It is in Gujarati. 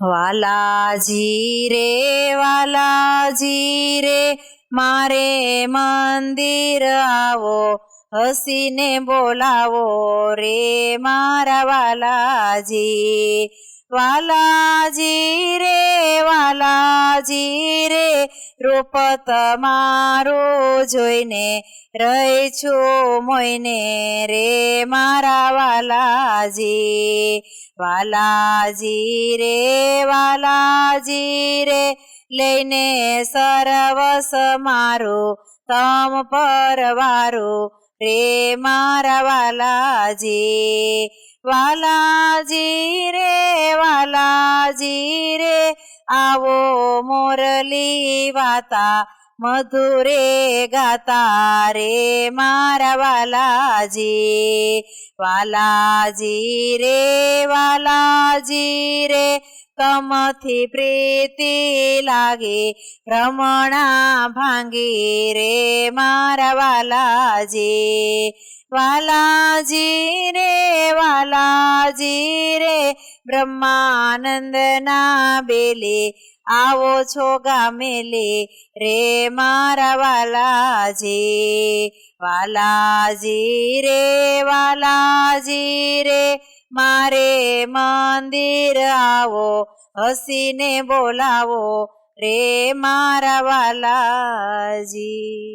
વાલાજી રે વાલાજી રે મારે મંદિર આવો હસીને બોલાવો રે મારા વાલાજી. વાલાજી રે રે રૂપ તમારો જોઈને રહી છો મોઈને રે મારા વાલાજી. વાલાજી રે વાલાજી રે, લઈને સરવસ મારું, તમ પરવારું રે મારા વાલાજી. વાલાજી રે આવો મોરલી વાતા, મધુરે ગાતા રે મારા વાલાજી. વાલાજી રે વાલાજી રે કમથી પ્રીતિ લાગે ભ્રમણા ભાંગી રે મારા વાલાજી. વાલાજી રે વાલાજી રે બ્રહ્માનંદના બેલે, આવો છો ગામેલે, રે મારા વાલાજી વાલાજી રે વાલાજી રે, મારે મંદિર આવો, હસીને બોલાવો, રે મારા વાલાજી.